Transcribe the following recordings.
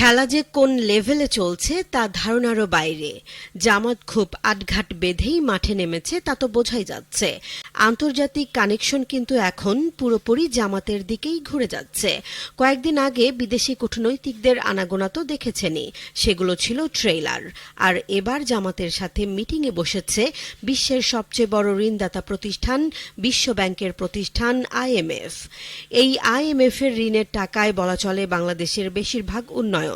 খেলা যে কোন লেভেলে চলছে, তা ধারণারও বাইরে। জামাত খুব আটঘাট বেঁধেই মাঠে নেমেছে, তা তো বোঝাই যাচ্ছে। আন্তর্জাতিক কানেকশন কিন্তু এখন পুরোপুরি জামাতের দিকেই ঘুরে যাচ্ছে। কয়েকদিন আগে বিদেশি কূটনৈতিকদের আনাগোনা তো দেখেছেনই, সেগুলো ছিল ট্রেইলার। আর এবার জামাতের সাথে মিটিংয়ে বসেছে বিশ্বের সবচেয়ে বড় ঋণদাতা প্রতিষ্ঠান বিশ্ব ব্যাংকের প্রতিষ্ঠান আইএমএফ এই আইএমএফ এর ঋণের টাকায় বলা চলে বাংলাদেশের বেশিরভাগ উন্নয়ন।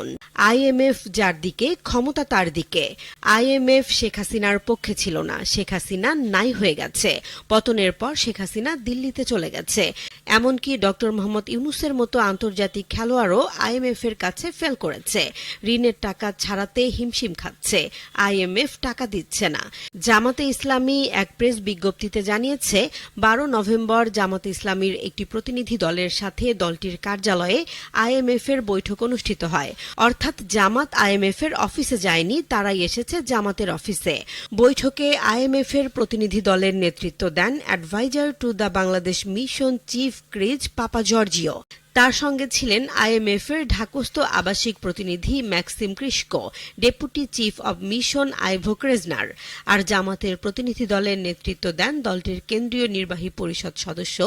আইএমএফ যার দিকে, ক্ষমতা তার দিকে। আইএমএফ শেখ হাসিনার পক্ষে ছিল না। শেখ হাসিনা নাই হয়ে গেছে। পতনের পর শেখ হাসিনা দিল্লিতে চলে গেছে। এমনকি ডক্টর মোহাম্মদ ইউনুসের মতো আন্তর্জাতিক খেলোয়াড়ও আইএমএফ এর কাছে ফেল করেছে। ঋণের টাকা ছাড়াতে হিমশিম খাচ্ছে। আইএমএফ টাকা দিচ্ছে না। জামাতে ইসলামী এক প্রেস বিজ্ঞপ্তিতে জানিয়েছে, বারো নভেম্বর জামাতে ইসলামীর একটি প্রতিনিধি দলের সাথে দলটির কার্যালয়ে আইএমএফ এর বৈঠক অনুষ্ঠিত হয়। অর্থাৎ জামাত আইএমএফ এর অফিসে যায়নি, তারাই এসেছে জামাতের অফিসে। বৈঠকে আইএমএফ এর প্রতিনিধি দলের নেতৃত্ব দেন adviser to the Bangladesh mission chief Chris Papageorgiou. তার সঙ্গে ছিলেন আইএমএফ এর ঢাকস্থ আবাসিক প্রতিনিধি Maxim কৃষ্কো deputy chief of mission Ivo ক্রেজনার। আর জামাতের প্রতিনিধি দলের নেতৃত্ব দেন দলটির কেন্দ্রীয় নির্বাহী পরিষদ সদস্য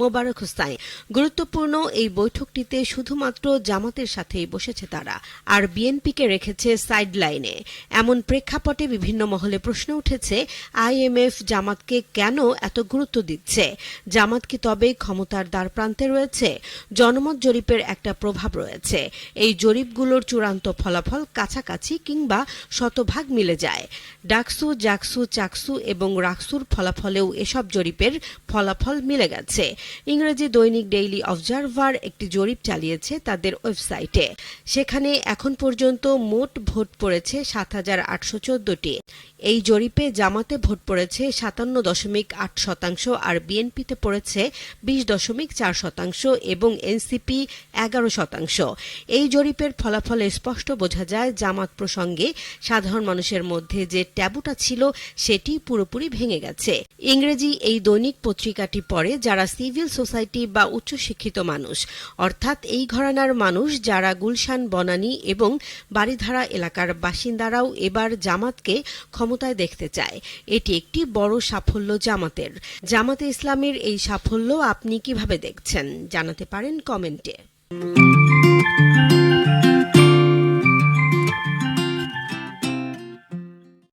মোবারক হোসাইন। গুরুত্বপূর্ণ এই বৈঠকটিতে শুধুমাত্র জামাতের সাথেই বসেছে তারা, আর বিএনপিকে রেখেছে সাইড লাইনে এমন প্রেক্ষাপটে বিভিন্ন মহলে প্রশ্ন উঠেছে, আইএমএফ জামাতকে কেন এত গুরুত্ব দিচ্ছে? জামাত কি তবে ক্ষমতার দ্বার প্রান্তে রয়েছে জনমত জরিপের একটা প্রভাব রয়েছে। এই জরিপগুলোর চূড়ান্ত ফলাফল কাছাকাছি কিংবা শতভাগ মিলে যায়। ডাকসু, জাকসু, চাকসু এবং রাকসুর ফলাফলেও এসব জরিপের ফলাফল মিলে গেছে। ইংরেজি দৈনিক ডেইলি অবজারভার একটি জরিপ চালিয়েছে তাদের ওয়েবসাইটে। সেখানে এখন পর্যন্ত মোট ভোট পড়েছে সাত হাজার আটশো চোদ্দটি। এই জরিপে জামাতে ভোট পড়েছে সাতান্ন দশমিক আট শতাংশ আর বিএনপিতে পড়েছে বিশ দশমিক চার শতাংশ এবং এনসিপি এগারো শতাংশ। এই জরিপের ফলাফলে স্পষ্ট বোঝা যায়, জামাত প্রসঙ্গে সাধারণ মানুষের মধ্যে যে ট্যাবুটা ছিল, সেটি পুরোপুরি ভেঙে গেছে। ইংরেজি এই দৈনিক পত্রিকাটি পড়ে যারা সিভিল সোসাইটি বা উচ্চশিক্ষিত মানুষ, অর্থাৎ এই ঘরানার মানুষ যারা গুলশান, বনানী এবং বাড়িধারা এলাকার বাসিন্দারাও এবার জামাতকে ক্ষমতায় দেখতে চায়। এটি একটি বড় সাফল্য জামাতের। জামাতে ইসলামের এই সাফল্য আপনি কীভাবে দেখছেন? জানাতে পারেন কমেন্টে